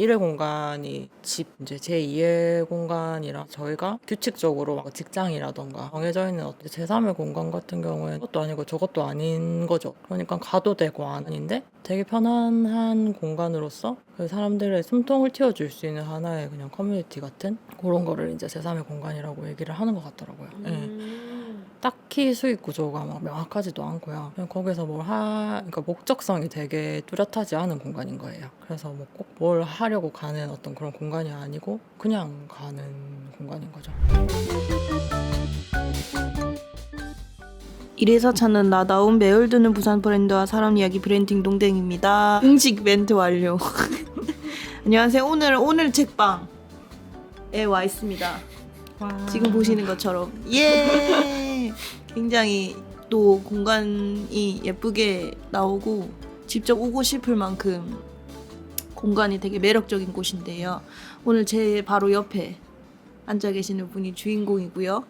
일의 공간이 집 이제 제 2의 공간이라 저희가 규칙적으로 막 직장이라던가 정해져 있는 어떤 제 3의 공간 같은 경우에는 그것도 아니고 저것도 아닌 거죠. 그러니까 가도 되고 아닌데 되게 편안한 공간으로서 그 사람들의 숨통을 틔워줄 수 있는 하나의 그냥 커뮤니티 같은 그런 거를 이제 제 3의 공간이라고 얘기를 하는 것 같더라고요. 예. 음. 딱히 수익 구조가 막 명확하지도 않고요. 거기서 뭘 하, 그러니까 목적성이 되게 뚜렷하지 않은 공간인 거예요. 그래서 뭐 꼭 뭘 하려고 가는 어떤 그런 공간이 아니고 그냥 가는 공간인 거죠. 이래서 찾는 나다운 매울 드는 부산 브랜드와 사람 이야기 브랜딩 동댕입니다. 공식 멘트 완료. 안녕하세요. 오늘 오늘 책방에 와 있습니다. 지금 보시는 것처럼 예 굉장히 또 공간이 예쁘게 나오고 직접 오고 싶을 만큼 공간이 되게 매력적인 곳인데요. 오늘 제 바로 옆에 앉아 계시는 분이 주인공이고요.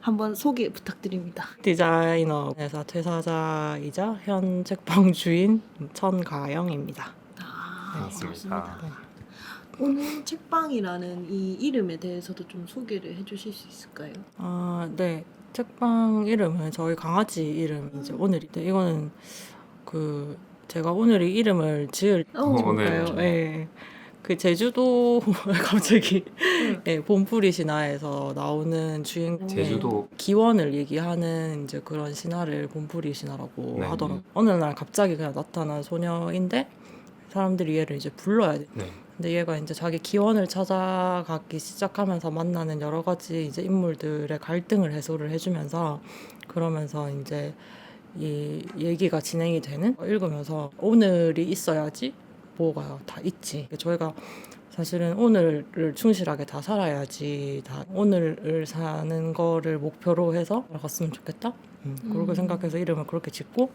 한번 소개 부탁드립니다. 디자이너 회사 퇴사자이자 현 책방 주인 천가영입니다. 아, 반갑습니다. 오늘 책방이라는 이 이름에 대해서도 좀 소개를 해주실 수 있을까요? 아, 네. 책방 이름은 저희 강아지 이름이죠. 오늘인데 이거는 그 제가 오늘 이 이름을 지을 어, 오늘. 건가요? 예. 그 제주도 갑자기 예, 봄풀이 신화에서 나오는 주인공 제주도 기원을 얘기하는 이제 그런 신화를 봄풀이 신화라고 네. 하더라고. 어느 날 갑자기 그냥 나타난 소녀인데 사람들이 얘를 이제 불러야 돼. 네. 근데 얘가 이제 자기 기원을 찾아가기 시작하면서 만나는 여러 가지 이제 인물들의 갈등을 해소를 해주면서 그러면서 이제 이 얘기가 진행이 되는 읽으면서 오늘이 있어야지 뭐가 다 있지. 저희가 사실은 오늘을 충실하게 다 살아야지 다 오늘을 사는 거를 목표로 해서 살아갔으면 좋겠다. 음, 그렇게 음. 생각해서 이름을 그렇게 짓고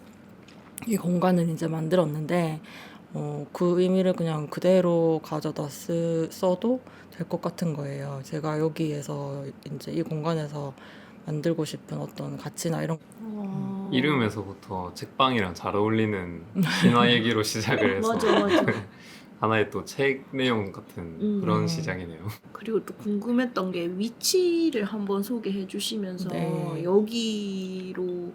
이 공간을 이제 만들었는데 어, 그 의미를 그냥 그대로 가져다 쓰, 써도 될 것 같은 거예요. 제가 여기에서 이제 이 공간에서 만들고 싶은 어떤 가치나 이런 어... 이름에서부터 책방이랑 잘 어울리는 신화 얘기로 시작을 해서 맞아 맞아. 하나의 또 책 내용 같은 음. 그런 시작이네요. 그리고 또 궁금했던 게 위치를 한번 소개해 주시면서 네. 여기로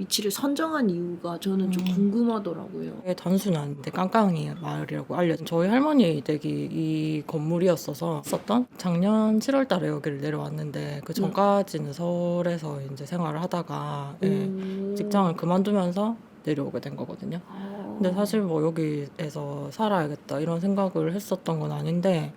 위치를 선정한 이유가 저는 좀 음. 궁금하더라고요. 되게 단순한 데 깡깡이 마을이라고 알려진 저희 할머니 댁이 이 건물이었어서 썼던 작년 7월 달에 여기를 내려왔는데 그 전까지는 서울에서 이제 생활을 하다가 예, 음. 직장을 그만두면서 내려오게 된 거거든요. 아. 근데 사실 뭐 여기에서 살아야겠다 이런 생각을 했었던 건 아닌데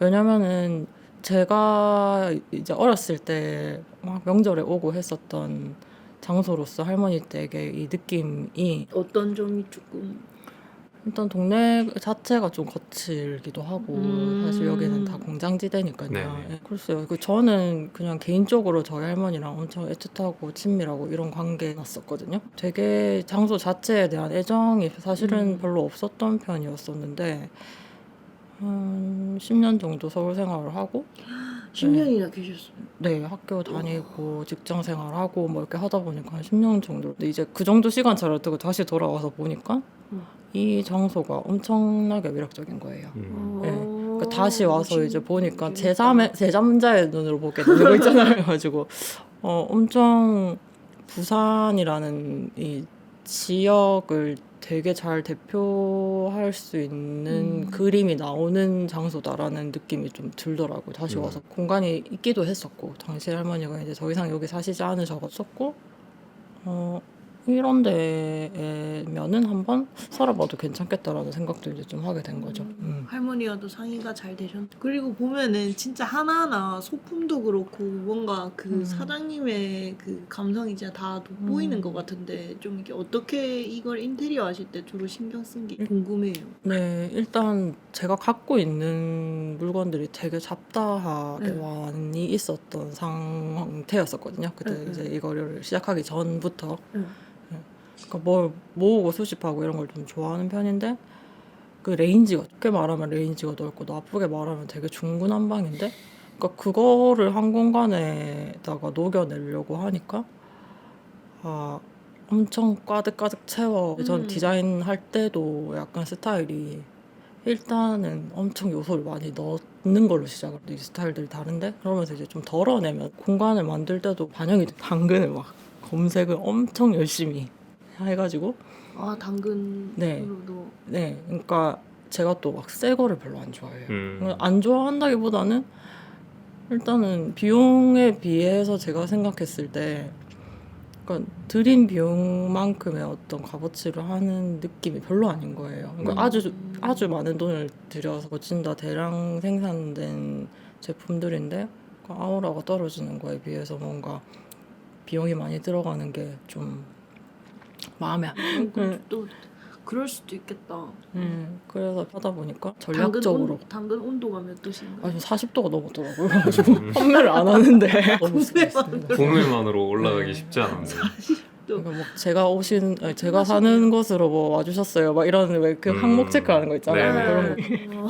왜냐면은 제가 이제 어렸을 때 막 명절에 오고 했었던 장소로서 할머니 댁의 이 느낌이 어떤 점이 조금 일단 동네 자체가 좀 거칠기도 하고 음. 사실 여기는 다 공장지대니까요. 예, 글쎄요. 그 저는 그냥 개인적으로 저희 할머니랑 엄청 애틋하고 친밀하고 이런 관계 났었거든요. 되게 장소 자체에 대한 애정이 사실은 음. 별로 없었던 편이었었는데 한 10년 정도 서울 생활을 하고 10년이나 계셨어요. 네, 학교 다니고 직장 생활하고 뭐 이렇게 하다 보니까 한 10년 정도. 근데 이제 그 정도 시간차를 두고 다시 돌아와서 보니까 음. 이 장소가 엄청나게 매력적인 거예요. 음. 네. 어, 그러니까 다시 와서 이제 보니까 재밌다. 제3의 제3자의 눈으로 보게 거 있잖아요. 가지고 어 엄청 부산이라는 이 지역을 되게 잘 대표할 수 있는 음. 그림이 나오는 장소다라는 느낌이 좀 들더라고요. 다시 음. 와서 공간이 있기도 했었고 당시 할머니가 이제 더 이상 여기 사시지 않으셔서 어 이런 데면은 한번 살아봐도 괜찮겠다라는 생각도 이제 좀 하게 된 거죠. 음. 할머니와도 상의가 잘 되셨. 그리고 보면은 진짜 하나하나 소품도 그렇고 뭔가 그 음. 사장님의 그 감성이 진짜 다 돋보이는 음. 것 같은데 좀 이게 어떻게 이걸 인테리어 하실 때 주로 신경 쓴 게 궁금해요. 네, 일단 제가 갖고 있는 물건들이 되게 잡다하게 네. 많이 있었던 상태였었거든요. 그때 네, 네. 이제 이거를 시작하기 전부터. 네. 그러니까 뭘 모으고 수집하고 이런 걸 좀 좋아하는 편인데 그 레인지가 좋게 말하면 레인지가 넓고 나쁘게 말하면 되게 중구난방인데 그러니까 그거를 한 공간에다가 녹여내려고 하니까 아 엄청 가득가득 채워. 전 음. 디자인할 때도 약간 스타일이 일단은 엄청 요소를 많이 넣는 걸로 시작을 이 스타일들이 다른데 그러면서 이제 좀 덜어내면 공간을 만들 때도 반영이 돼. 당근을 막 검색을 엄청 열심히 해가지고 아 당근으로도 네. 네 그러니까 제가 또 막 새 거를 별로 안 좋아해요 음. 안 좋아한다기보다는 일단은 비용에 비해서 제가 생각했을 때 그러니까 들인 비용만큼의 어떤 값어치를 하는 느낌이 별로 아닌 거예요. 그러니까 음. 아주 아주 많은 돈을 들여서 훨씬 더 대량 생산된 제품들인데 그 아우라가 떨어지는 거에 비해서 뭔가 비용이 많이 들어가는 게 좀 마음에 안. 음, 또 그럴 수도 있겠다. 음, 그래서 하다 보니까 당근, 전략적으로 온, 당근 온도가 몇 도신가요? 아니 40도가 넘었더라고요. 그래가지고 판매를 안 하는데. 구매만으로 올라가기 네. 쉽지 않은데. 그러니까 뭐 제가 오신 아니, 제가 사는 곳으로 뭐 와주셨어요. 막 이런 왜그 음. 항목 체크하는 거 있잖아요. 네. 그런 거. 어,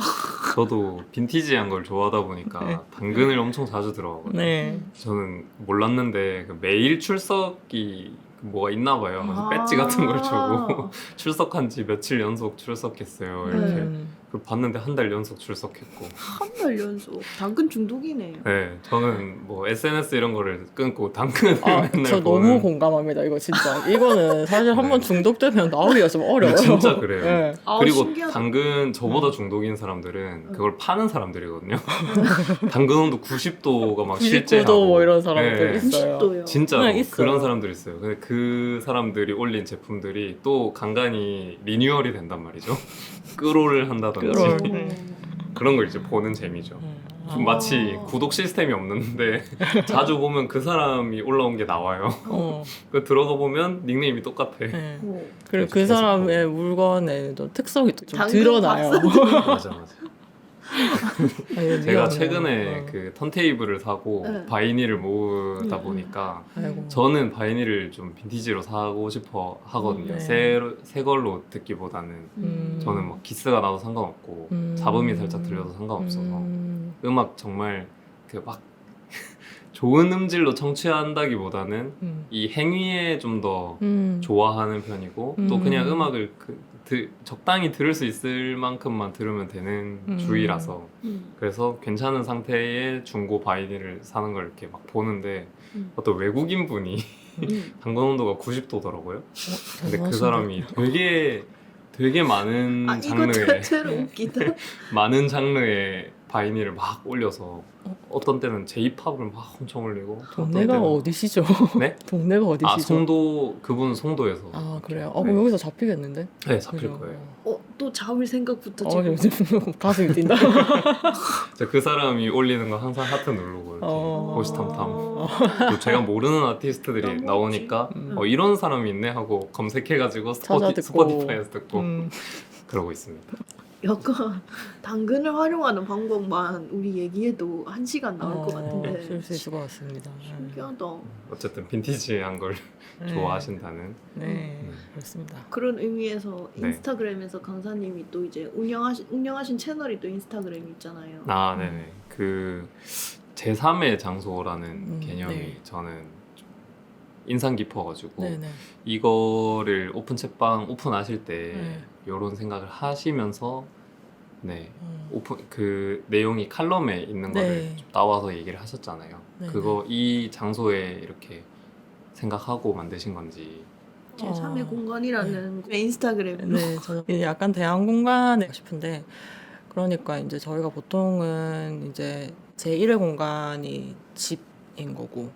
저도 빈티지한 걸 좋아하다 보니까 네. 당근을 엄청 자주 들어가거든요. 네. 저는 몰랐는데 그 매일 출석이 뭐가 있나 봐요. 그래서 아. 배지 같은 걸 주고 출석한 지 며칠 연속 출석했어요. 이렇게 음. 그걸 봤는데 한 달 연속 출석했고. 한 달 연속 당근 중독이네요. 네, 저는 뭐 SNS 이런 거를 끊고 당근을 아, 맨날 저 보는. 너무 공감합니다. 이거 진짜. 이거는 사실 한 번 네. 중독되면 나오기가 좀 어려워요. 진짜 그래요. 네. 아, 그리고 신기하다. 당근 저보다 중독인 사람들은 그걸 파는 사람들이거든요. 당근 온도 90도가 막 실제하고 99도 뭐 이런 사람들 네. 있어요. 90도요. 진짜 네, 있어요. 그런 사람들 있어요. 근데 그 사람들이 올린 제품들이 또 간간히 리뉴얼이 된단 말이죠. 끌올을 한다든지 끌올. 음. 그런 걸 이제 보는 재미죠. 음. 좀 아. 마치 구독 시스템이 없는데 자주 보면 그 사람이 올라온 게 나와요. 어, 그 들어가 보면 닉네임이 똑같아. 네. 오. 그리고 그 계속 사람의 물건의 또 특성이 또좀 당근 드러나요. 맞아 맞아. 아니, 제가 미안해요. 최근에 어. 그 턴테이블을 사고 네. 바이닐을 모으다 음, 음. 보니까 아이고. 저는 바이닐을 좀 빈티지로 사고 싶어 하거든요. 네. 새, 새 걸로 듣기보다는 음. 저는 뭐 기스가 나도 상관없고 음. 잡음이 살짝 들려도 상관없어서 음. 음악 정말 그 막 좋은 음질로 청취한다기보다는 음. 이 행위에 좀 더 음. 좋아하는 편이고 또 음. 그냥 음악을 그, 드- 적당히 들을 수 있을 만큼만 들으면 되는 음. 주의라서 음. 그래서 괜찮은 상태의 중고 바이닐을 사는 걸 이렇게 막 보는데 음. 어떤 외국인 분이 음. 당근 온도가 90도더라고요. 어, 근데 그. 사람이 되게 되게 많은 아 이거 장르의 자체로 네. 웃기다. 많은 장르의 바이닐을 막 올려서 어? 어떤 때는 J-팝을 막 엄청 올리고 어떤 동네가 때는 어디시죠? 네? 동네가 어디시죠? 아 송도 그분 송도에서 아, 그래요? 어, 네. 그럼 여기서 잡히겠는데? 네 잡힐 그죠? 거예요. 어, 또 잡을 생각부터 어, 지금. 지금 가슴이 뛴다. 제가 그 사람이 올리는 거 항상 하트 누르고 이렇게 어. 호시탐탐. 어. 또 제가 모르는 아티스트들이 너무 나오니까 음. 어, 이런 사람이 있네 하고 검색해가지고 찾아 스포티, 듣고. 스포티파이에서 듣고 음. 그러고 있습니다. 약간 당근을 활용하는 방법만 우리 얘기해도 한 시간 나올 것 어, 같은데. 쓸수 있을 것 같습니다. 신기하다. 어쨌든 빈티지한 걸 네. 좋아하신다는 네, 음. 그렇습니다. 그런 의미에서 네. 인스타그램에서 강사님이 또 이제 운영하신 운영하신 채널이 또 인스타그램 있잖아요. 아 네네 그 제3의 장소라는 음, 개념이 네. 저는 좀 인상 깊어가지고 네, 네. 이거를 오픈 책방 오픈하실 때 네. 이런 생각을 하시면서 네 음. 오픈 그 내용이 칼럼에 있는 네. 거를 좀 나와서 얘기를 하셨잖아요. 네, 그거 이 장소에 이렇게 생각하고 만드신 건지 제 3의 어. 공간이라는 인스타그램으로. 네, 저는 이제 약간 대안 공간에 싶은데 그러니까 이제 저희가 보통은 이제 제 1의 공간이 집인 거고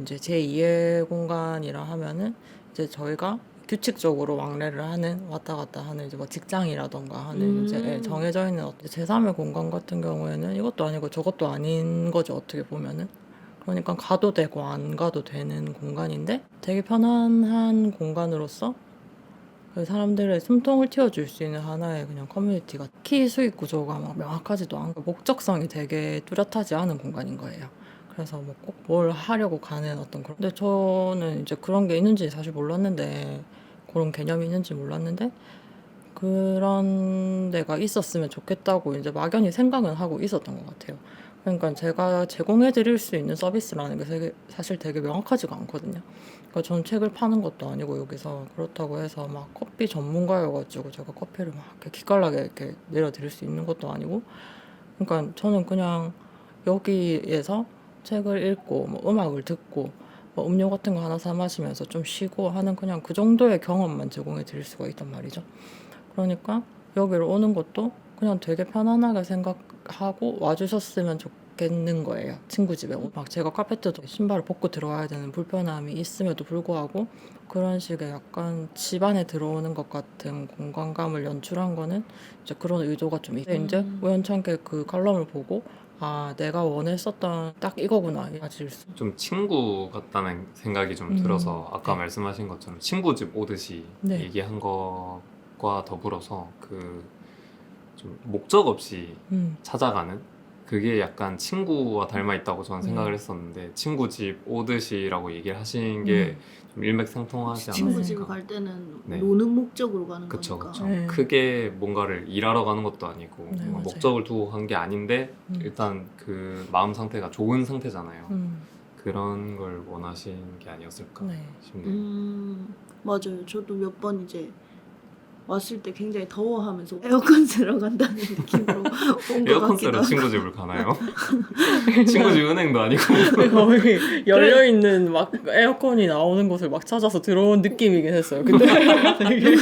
이제 제 2의 공간이라 하면은 이제 저희가 규칙적으로 왕래를 하는 왔다 갔다 하는 이제 뭐 직장이라던가 하는 음. 이제 예, 정해져 있는 어떤 제 3의 공간 같은 경우에는 이것도 아니고 저것도 아닌 거죠 어떻게 보면은 그러니까 가도 되고 안 가도 되는 공간인데 되게 편안한 공간으로서 그 사람들의 숨통을 틔워줄 수 있는 하나의 그냥 커뮤니티가 키 수익 구조가 막 명확하지도 않고 목적성이 되게 뚜렷하지 않은 공간인 거예요. 그래서 뭐 꼭 뭘 하려고 가는 어떤 그런. 근데 저는 이제 그런 게 있는지 사실 몰랐는데 그런 개념이 있는지 몰랐는데 그런 데가 있었으면 좋겠다고 이제 막연히 생각은 하고 있었던 것 같아요. 그러니까 제가 제공해 드릴 수 있는 서비스라는 게 사실 되게 명확하지가 않거든요. 그러니까 저는 책을 파는 것도 아니고 여기서 그렇다고 해서 막 커피 전문가여가지고 제가 커피를 막 이렇게 기깔나게 이렇게 내려 드릴 수 있는 것도 아니고 그러니까 저는 그냥 여기에서 책을 읽고 뭐 음악을 듣고 뭐 음료 같은 거 하나 사 마시면서 좀 쉬고 하는 그냥 그 정도의 경험만 제공해 드릴 수가 있단 말이죠. 그러니까 여기로 오는 것도 그냥 되게 편안하게 생각하고 와주셨으면 좋겠 는 거예요. 친구 집에. 막 제가 카페트도 신발을 벗고 들어와야 되는 불편함이 있음에도 불구하고 그런 식의 약간 집 안에 들어오는 것 같은 공간감을 연출한 거는 이제 그런 의도가 좀 있어요. 이제 음. 우연찮게 그 칼럼을 보고 아 내가 원했었던 딱 이거구나 수. 좀 친구 같다는 생각이 좀 음. 들어서 아까 네. 말씀하신 것처럼 친구 집 오듯이 네. 얘기한 것과 더불어서 그 좀 목적 없이 음. 찾아가는 그게 약간 친구와 닮아 있다고 저는 생각을 음. 했었는데 친구 집 오듯이라고 얘기를 하신 게 좀 일맥상통하지 친구 않았을까. 집갈 때는 네. 노는 목적으로 가는 그쵸 거니까. 그쵸. 네. 크게 뭔가를 일하러 가는 것도 아니고 네, 맞아요. 목적을 두고 간 게 아닌데 음. 일단 그 마음 상태가 좋은 상태잖아요. 음. 그런 걸 원하신 게 아니었을까 네. 싶네요. 음 맞아요. 저도 몇 번 이제 왔을 때 굉장히 더워하면서 에어컨 쓰러 간다는 느낌으로 온 것 에어컨 같기도 쓰러 하고. 친구 집을 가나요? 친구 집 은행도 아니고 거의 열려 있는 막 에어컨이 나오는 곳을 막 찾아서 들어온 느낌이긴 했어요. 근데 되게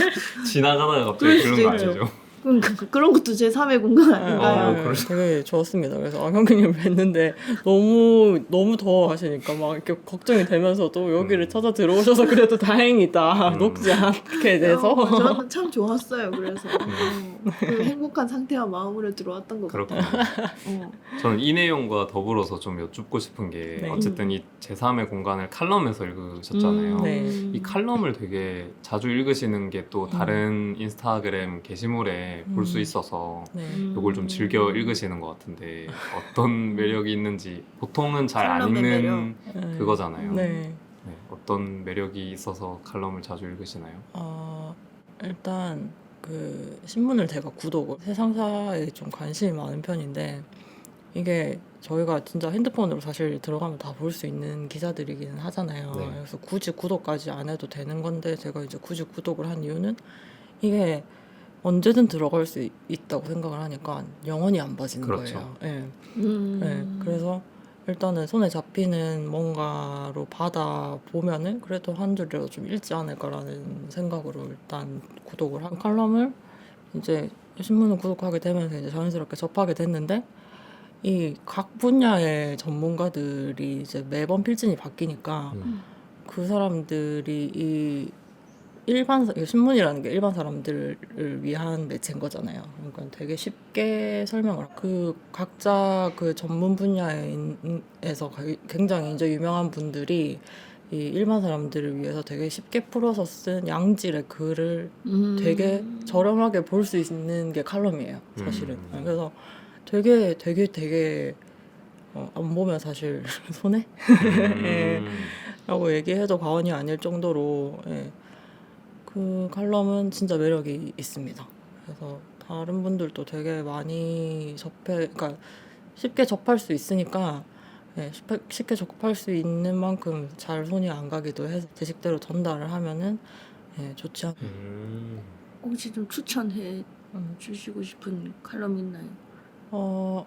지나가다가 갑자기 그런 거 있죠. 아니죠? 그러니까 그런 것도 제 3의 공간 아닌가요? 어, 네, 되게 좋았습니다. 그래서 아, 형님 뵀는데 너무 너무 더워 하시니까 막 이렇게 걱정이 되면서도 여기를 음. 찾아 들어오셔서 그래도 다행이다. 음. 녹지 않게 돼서. 어, 저는 참 좋았어요. 그래서 어, 그 행복한 상태와 마음으로 들어왔던 것 그렇군요. 같아요. 어. 저는 이 내용과 더불어서 좀 여쭙고 싶은 게 네. 어쨌든 이 제3의 공간을 칼럼에서 읽으셨잖아요. 음, 네. 이 칼럼을 되게 자주 읽으시는 게 또 다른 인스타그램 게시물에 볼수 음. 있어서 네. 음. 이걸 좀 즐겨 읽으시는 것 같은데 어떤 매력이 있는지 보통은 잘 안 칼럼의 읽는 네. 그거잖아요. 네. 네, 어떤 매력이 있어서 칼럼을 자주 읽으시나요? 어, 일단 그 신문을 제가 구독을 세상사에 좀 관심이 많은 편인데 이게 저희가 진짜 핸드폰으로 사실 들어가면 다 볼 수 있는 기사들이기는 하잖아요. 네. 그래서 굳이 구독까지 안 해도 되는 건데 제가 이제 굳이 구독을 한 이유는 이게 언제든 들어갈 수 있- 있다고 생각을 하니까 영원히 안 봐지는 그렇죠. 거예요. 예. 음. 네, 그래서 일단은 손에 잡히는 뭔가로 받아 보면은 그래도 한 줄이라도 좀 읽지 않을까라는 생각으로 일단 구독을 한 칼럼을 이제 신문을 구독하게 되면서 이제 자연스럽게 접하게 됐는데 이 각 분야의 전문가들이 이제 매번 필진이 바뀌니까 음. 그 사람들이 이 일반 사- 신문이라는 게 일반 사람들을 위한 매체인 거잖아요. 그러니까 되게 쉽게 설명을 그 각자 그 전문 분야에서 굉장히 이제 유명한 분들이 이 일반 사람들을 위해서 되게 쉽게 풀어서 쓴 양질의 글을 음. 되게 저렴하게 볼 수 있는 게 칼럼이에요, 사실은. 음. 그래서 되게 되게 되게 어, 안 보면 사실 손해? 네. 음. 라고 얘기해도 과언이 아닐 정도로 예. 그 칼럼은 진짜 매력이 있습니다. 그래서 다른 분들도 되게 많이 접해, 그러니까 쉽게 접할 수 있으니까 예, 쉽게, 쉽게 접할 수 있는 만큼 잘 손이 안 가기도 해서 지식대로 전달을 하면은 예, 좋지 않. 음. 혹시 좀 추천해 음. 주시고 싶은 칼럼 있나요? 어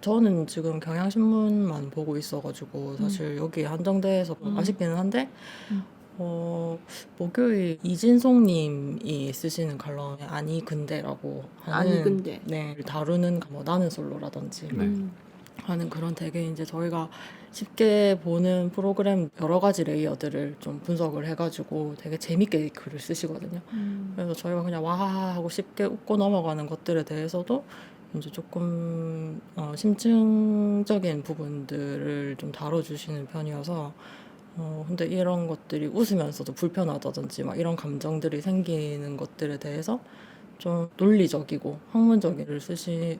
저는 지금 경향신문만 보고 있어가지고 사실 여기 한정돼서 음. 아쉽기는 한데 음. 어 목요일 이진송님이 쓰시는 칼럼 아니 근데라고 하는 아니 근데 네 다루는 뭐 나는 솔로라든지 네. 음. 하는 그런 되게 이제 저희가 쉽게 보는 프로그램 여러 가지 레이어들을 좀 분석을 해가지고 되게 재밌게 글을 쓰시거든요. 음. 그래서 저희가 그냥 와 하고 쉽게 웃고 넘어가는 것들에 대해서도 이제 조금 어, 심층적인 부분들을 좀 다뤄주시는 편이어서 어 근데 이런 것들이 웃으면서도 불편하다든지 막 이런 감정들이 생기는 것들에 대해서 좀 논리적이고 학문적인 글 쓰시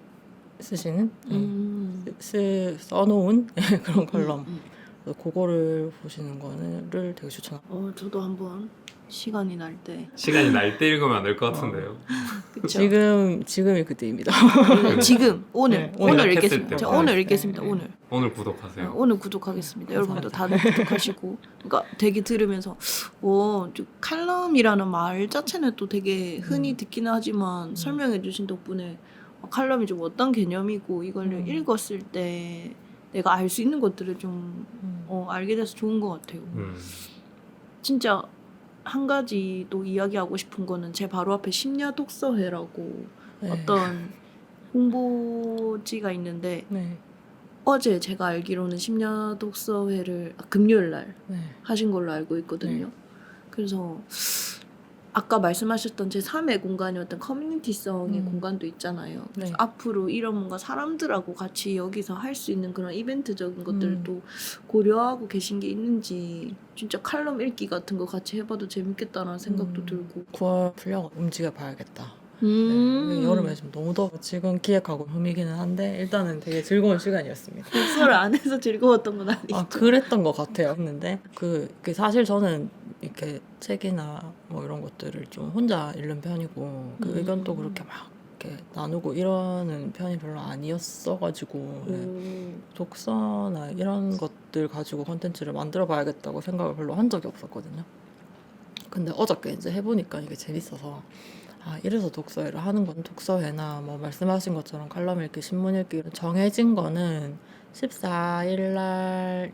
쓰시는 음. 음. 쓰 써놓은 그런 음, 음. 그래서 그거를 보시는 거를 되게 추천합니다. 어 저도 한번 시간이 날 때. 시간이 날 때 읽으면 안 될 것 같은데요. 그쵸? 지금 지금이 그때입니다. 네, 지금 오늘 네, 오늘 시작했을 읽겠습니다. 때. 제가 오늘 네, 읽겠습니다. 네. 오늘 오늘 구독하세요. 오늘 구독하겠습니다. 여러분도 다들 구독하시고 그러니까 되게 들으면서 오 칼럼이라는 말 자체는 또 되게 흔히 음. 듣기는 하지만 설명해 주신 덕분에 어, 칼럼이 좀 어떤 개념이고 이걸 음. 읽었을 때 내가 알 수 있는 것들을 좀 음. 어, 알게 돼서 좋은 것 같아요. 음. 진짜 한 가지 또 이야기하고 싶은 거는 제 바로 앞에 심야 독서회라고 네. 어떤 홍보지가 있는데 네. 어제 제가 알기로는 심야 독서회를 아, 금요일 날 네. 하신 걸로 알고 있거든요. 네. 그래서 아까 말씀하셨던 제 3의 공간이었던 커뮤니티성의 음. 공간도 있잖아요. 그래서 네. 앞으로 이런 뭔가 사람들하고 같이 여기서 할 수 있는 그런 이벤트적인 음. 것들도 고려하고 계신 게 있는지 진짜 칼럼 읽기 같은 거 같이 해봐도 재밌겠다라는 생각도 음. 들고 9월 풀려고 움직여 봐야겠다. 음. 네, 여름에 지금 너무 더워. 지금 기획하고 흠이기는 한데 일단은 되게 즐거운 시간이었습니다. 독서를 안 해서 즐거웠던 건 아니죠. 아 그랬던 것 같아요. 했는데 그, 그 사실 저는 이렇게 책이나 뭐 이런 것들을 좀 혼자 읽는 편이고 그 음. 의견도 그렇게 막 이렇게 나누고 이러는 편이 별로 아니었어가지고 네. 음. 독서나 이런 것들 가지고 컨텐츠를 만들어봐야겠다고 생각을 별로 한 적이 없었거든요. 근데 어저께 이제 해보니까 이게 재밌어서 아 이래서 독서회를 하는 건 독서회나 뭐 말씀하신 것처럼 칼럼 읽기, 신문 읽기 정해진 거는 14일 날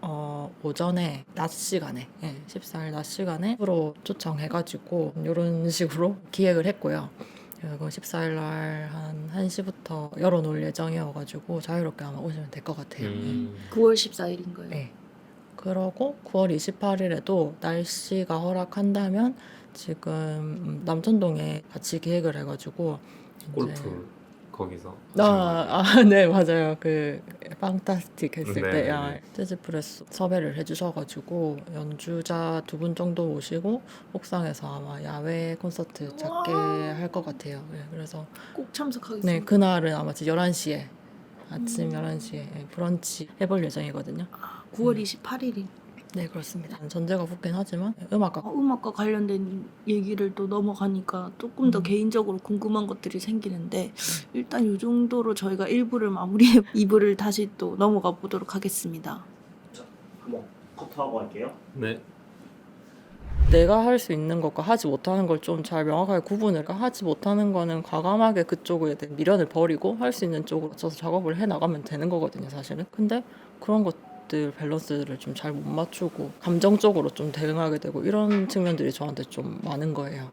어, 오전에 낮 시간에 예, 14일 낮 시간에 프로 초청해가지고 이런 식으로 기획을 했고요. 그리고 14일 날한 1시부터 열어놓을 예정이어가지고 자유롭게 아마 오시면 될 것 같아요. 음. 9월 14일인가요? 네. 그러고 9월 28일에도 날씨가 허락한다면 지금 음, 남천동에 같이 기획을 해가지고 이제- 골프 거기서. 아, 아, 네, 맞아요. 그, 판타스틱 했을 네, 때, 네, 아, 네. 재즈 프레스 섭외를 해주셔가지고, 연주자 두 분 정도 오시고, 옥상에서 아마 야외 콘서트 작게 와. 할 것 같아요. 네, 그래서, 꼭 참석하겠습니다. 네, 그날은 아마 11시에, 아침 음. 11시에 브런치 해볼 예정이거든요. 9월 28일이 네, 그렇습니다. 전제가 붙긴 하지만, 음악과 어, 음악과 관련된 얘기를 또 넘어가니까 조금 더 음. 개인적으로 궁금한 것들이 생기는데 일단 이 정도로 저희가 1부를 마무리해 2부를 다시 또 넘어가 보도록 하겠습니다. 한번 커트하고 할게요. 네. 내가 할 수 있는 것과 하지 못하는 걸 좀 잘 명확하게 구분을 그러니까 하지 못하는 거는 과감하게 그쪽에 대한 미련을 버리고 할 수 있는 쪽으로 맞춰서 작업을 해 나가면 되는 거거든요 사실은 근데 그런 것들 밸런스를 좀 잘 못 맞추고 감정적으로 좀 대응하게 되고 이런 측면들이 저한테 좀 많은 거예요